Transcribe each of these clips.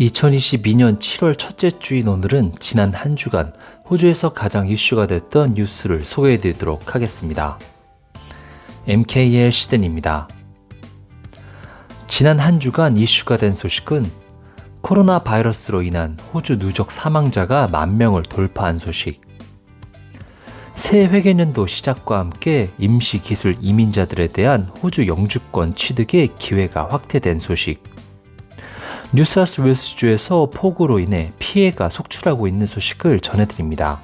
2022년 7월 첫째 주인 오늘은 지난 한 주간 호주에서 가장 이슈가 됐던 뉴스를 소개해 드리도록 하겠습니다. MKL 시den입니다. 지난 한 주간 이슈가 된 소식은 코로나 바이러스로 인한 호주 누적 사망자가 만 명을 돌파한 소식, 새 회계년도 시작과 함께 임시 기술 이민자들에 대한 호주 영주권 취득의 기회가 확대된 소식, 뉴사스 웨스주에서 폭우로 인해 피해가 속출하고 있는 소식을 전해드립니다.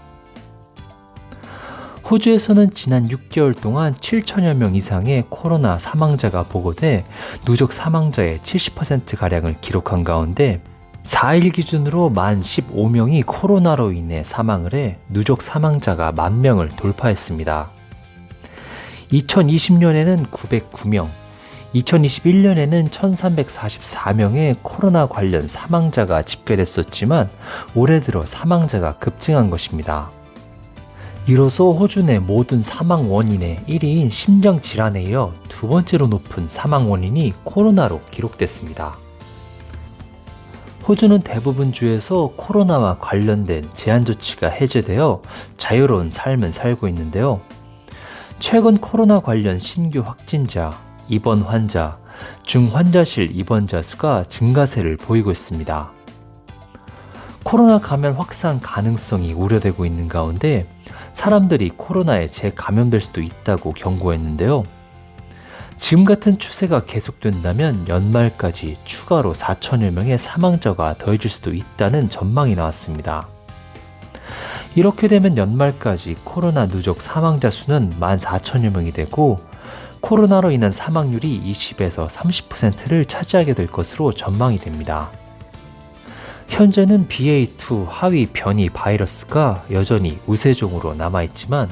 호주에서는 지난 6개월 동안 7천여 명 이상의 코로나 사망자가 보고돼 누적 사망자의 70%가량을 기록한 가운데 4일 기준으로 만 15명이 코로나로 인해 사망을 해 누적 사망자가 만 명을 돌파했습니다. 2020년에는 909명, 2021년에는 1344명의 코로나 관련 사망자가 집계됐었지만 올해 들어 사망자가 급증한 것입니다. 이로써 호주 내 모든 사망 원인의 1위인 심장 질환에 이어 두 번째로 높은 사망 원인이 코로나로 기록됐습니다. 호주는 대부분 주에서 코로나와 관련된 제한 조치가 해제되어 자유로운 삶을 살고 있는데요. 최근 코로나 관련 신규 확진자, 입원 환자, 중환자실 입원자 수가 증가세를 보이고 있습니다. 코로나 감염 확산 가능성이 우려되고 있는 가운데 사람들이 코로나에 재감염될 수도 있다고 경고했는데요. 지금 같은 추세가 계속된다면 연말까지 추가로 4천여 명의 사망자가 더해질 수도 있다는 전망이 나왔습니다. 이렇게 되면 연말까지 코로나 누적 사망자 수는 14,000여 명이 되고 코로나로 인한 사망률이 20에서 30%를 차지하게 될 것으로 전망이 됩니다. 현재는 BA2 하위 변이 바이러스가 여전히 우세종으로 남아있지만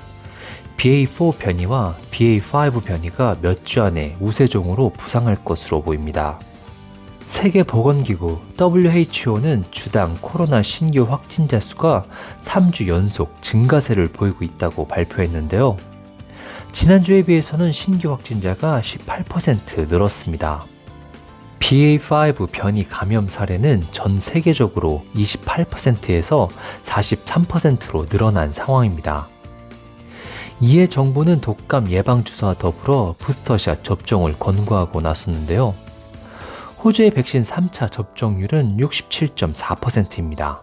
BA4 변이와 BA5 변이가 몇 주 안에 우세종으로 부상할 것으로 보입니다. 세계보건기구 WHO는 주당 코로나 신규 확진자 수가 3주 연속 증가세를 보이고 있다고 발표했는데요. 지난주에 비해서는 신규 확진자가 18% 늘었습니다. BA5 변이 감염 사례는 전 세계적으로 28%에서 43%로 늘어난 상황입니다. 이에 정부는 독감 예방주사와 더불어 부스터샷 접종을 권고하고 나섰는데요. 호주의 백신 3차 접종률은 67.4%입니다.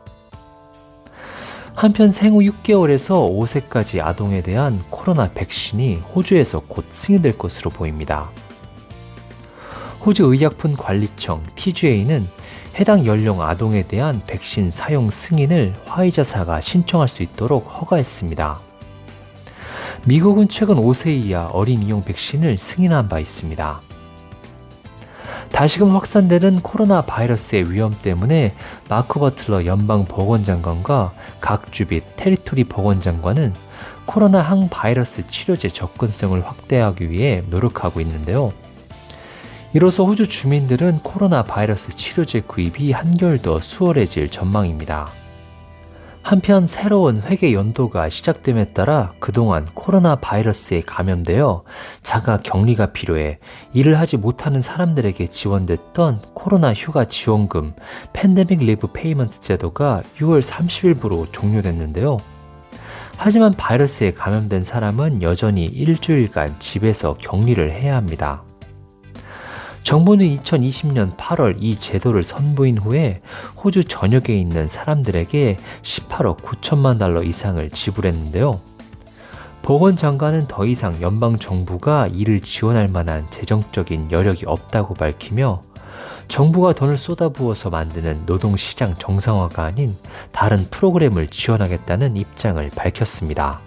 한편 생후 6개월에서 5세까지 아동에 대한 코로나 백신이 호주에서 곧 승인될 것으로 보입니다. 호주 의약품 관리청 TGA는 해당 연령 아동에 대한 백신 사용 승인을 화이자사가 신청할 수 있도록 허가했습니다. 미국은 최근 5세 이하 어린이용 백신을 승인한 바 있습니다. 다시금 확산되는 코로나 바이러스의 위험 때문에 마크 버틀러 연방 보건장관과 각 주빛 테리토리 보건장관은 코로나 항바이러스 치료제 접근성을 확대하기 위해 노력하고 있는데요. 이로써 호주 주민들은 코로나 바이러스 치료제 구입이 한결 더 수월해질 전망입니다. 한편 새로운 회계 연도가 시작됨에 따라 그동안 코로나 바이러스에 감염되어 자가 격리가 필요해 일을 하지 못하는 사람들에게 지원됐던 코로나 휴가 지원금 팬데믹 리브 페이먼트 제도가 6월 30일부로 종료됐는데요. 하지만 바이러스에 감염된 사람은 여전히 일주일간 집에서 격리를 해야 합니다. 정부는 2020년 8월 이 제도를 선보인 후에 호주 전역에 있는 사람들에게 18억 9천만 달러 이상을 지불했는데요. 보건장관은 더 이상 연방 정부가 이를 지원할 만한 재정적인 여력이 없다고 밝히며 정부가 돈을 쏟아부어서 만드는 노동시장 정상화가 아닌 다른 프로그램을 지원하겠다는 입장을 밝혔습니다.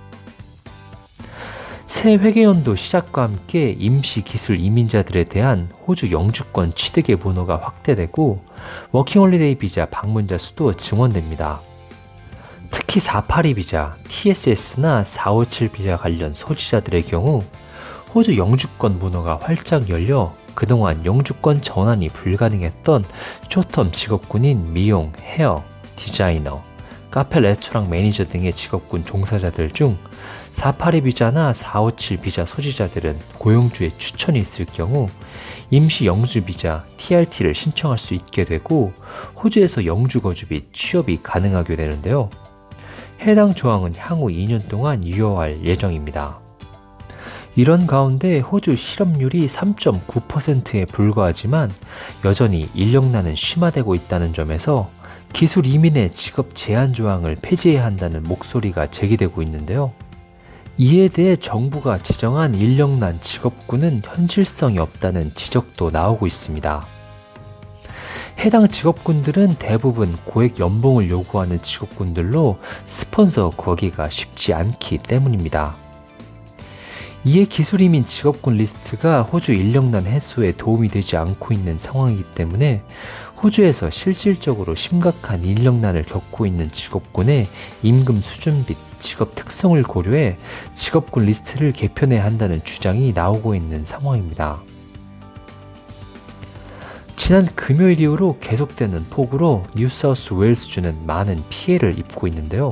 새 회계연도 시작과 함께 임시 기술 이민자들에 대한 호주 영주권 취득의 번호가 확대되고 워킹홀리데이 비자 방문자 수도 증원됩니다. 특히 482 비자, TSS나 457 비자 관련 소지자들의 경우 호주 영주권 번호가 활짝 열려 그동안 영주권 전환이 불가능했던 쇼텀 직업군인 미용, 헤어, 디자이너, 카페 레스토랑 매니저 등의 직업군 종사자들 중 482 비자나 457 비자 소지자들은 고용주의 추천이 있을 경우 임시 영주 비자 TRT를 신청할 수 있게 되고 호주에서 영주 거주 및 취업이 가능하게 되는데요. 해당 조항은 향후 2년 동안 유효할 예정입니다. 이런 가운데 호주 실업률이 3.9%에 불과하지만 여전히 인력난은 심화되고 있다는 점에서 기술 이민의 직업 제한 조항을 폐지해야 한다는 목소리가 제기되고 있는데요. 이에 대해 정부가 지정한 인력난 직업군은 현실성이 없다는 지적도 나오고 있습니다. 해당 직업군들은 대부분 고액 연봉을 요구하는 직업군들로 스폰서 구하기가 쉽지 않기 때문입니다. 이에 기술이민 직업군 리스트가 호주 인력난 해소에 도움이 되지 않고 있는 상황이기 때문에 호주에서 실질적으로 심각한 인력난을 겪고 있는 직업군의 임금 수준 및 직업 특성을 고려해 직업군 리스트를 개편해야 한다는 주장이 나오고 있는 상황입니다. 지난 금요일 이후로 계속되는 폭우로 뉴사우스 웨일스주는 많은 피해를 입고 있는데요.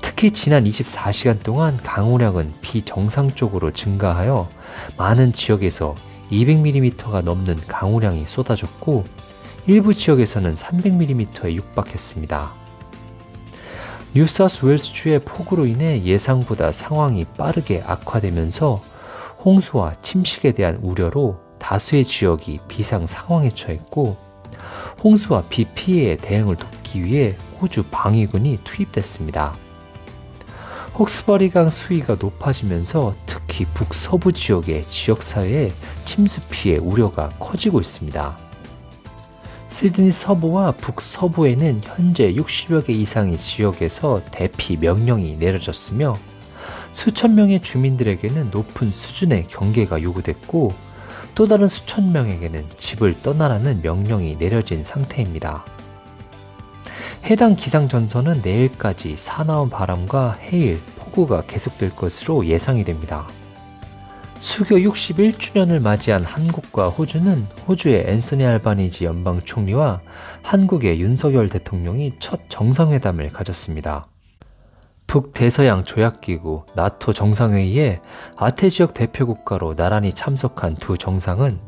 특히 지난 24시간 동안 강우량은 비정상적으로 증가하여 많은 지역에서 200mm가 넘는 강우량이 쏟아졌고 일부 지역에서는 300mm에 육박했습니다. 뉴사우스 웨일스주의 폭우로 인해 예상보다 상황이 빠르게 악화되면서 홍수와 침식에 대한 우려로 다수의 지역이 비상 상황에 처했고 홍수와 비 피해에 대응을 돕기 위해 호주 방위군이 투입됐습니다. 혹스버리강 수위가 높아지면서 특히 북서부 지역의 지역사회에 침수 피해 우려가 커지고 있습니다. 시드니 서부와 북서부에는 현재 60여 개 이상의 지역에서 대피 명령이 내려졌으며 수천 명의 주민들에게는 높은 수준의 경계가 요구됐고 또 다른 수천 명에게는 집을 떠나라는 명령이 내려진 상태입니다. 해당 기상전선은 내일까지 사나운 바람과 해일, 폭우가 계속될 것으로 예상이 됩니다. 수교 61주년을 맞이한 한국과 호주는 호주의 앤서니 알바니지 연방 총리와 한국의 윤석열 대통령이 첫 정상회담을 가졌습니다. 북대서양 조약기구 나토 정상회의에 아태 지역 대표국가로 나란히 참석한 두 정상은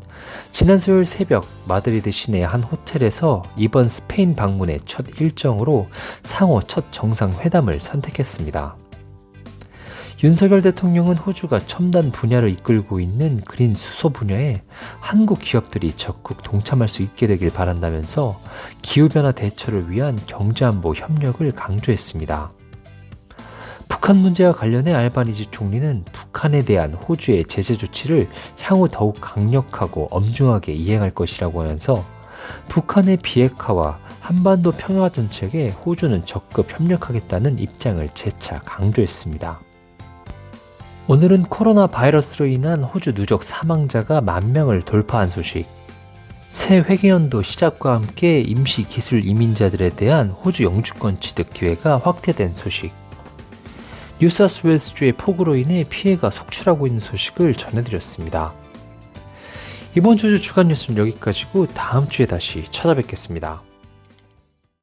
지난 수요일 새벽 마드리드 시내 한 호텔에서 이번 스페인 방문의 첫 일정으로 상호 첫 정상회담을 선택했습니다. 윤석열 대통령은 호주가 첨단 분야를 이끌고 있는 그린 수소 분야에 한국 기업들이 적극 동참할 수 있게 되길 바란다면서 기후변화 대처를 위한 경제안보 협력을 강조했습니다. 북한 문제와 관련해 알바니지 총리는 북한에 대한 호주의 제재 조치를 향후 더욱 강력하고 엄중하게 이행할 것이라고 하면서 북한의 비핵화와 한반도 평화 정책에 호주는 적극 협력하겠다는 입장을 재차 강조했습니다. 오늘은 코로나 바이러스로 인한 호주 누적 사망자가 만 명을 돌파한 소식, 새 회계연도 시작과 함께 임시 기술 이민자들에 대한 호주 영주권 취득 기회가 확대된 소식, 뉴사스웨일스주의 폭우로 인해 피해가 속출하고 있는 소식을 전해드렸습니다. 이번 주 주간 뉴스는 여기까지고 다음 주에 다시 찾아뵙겠습니다.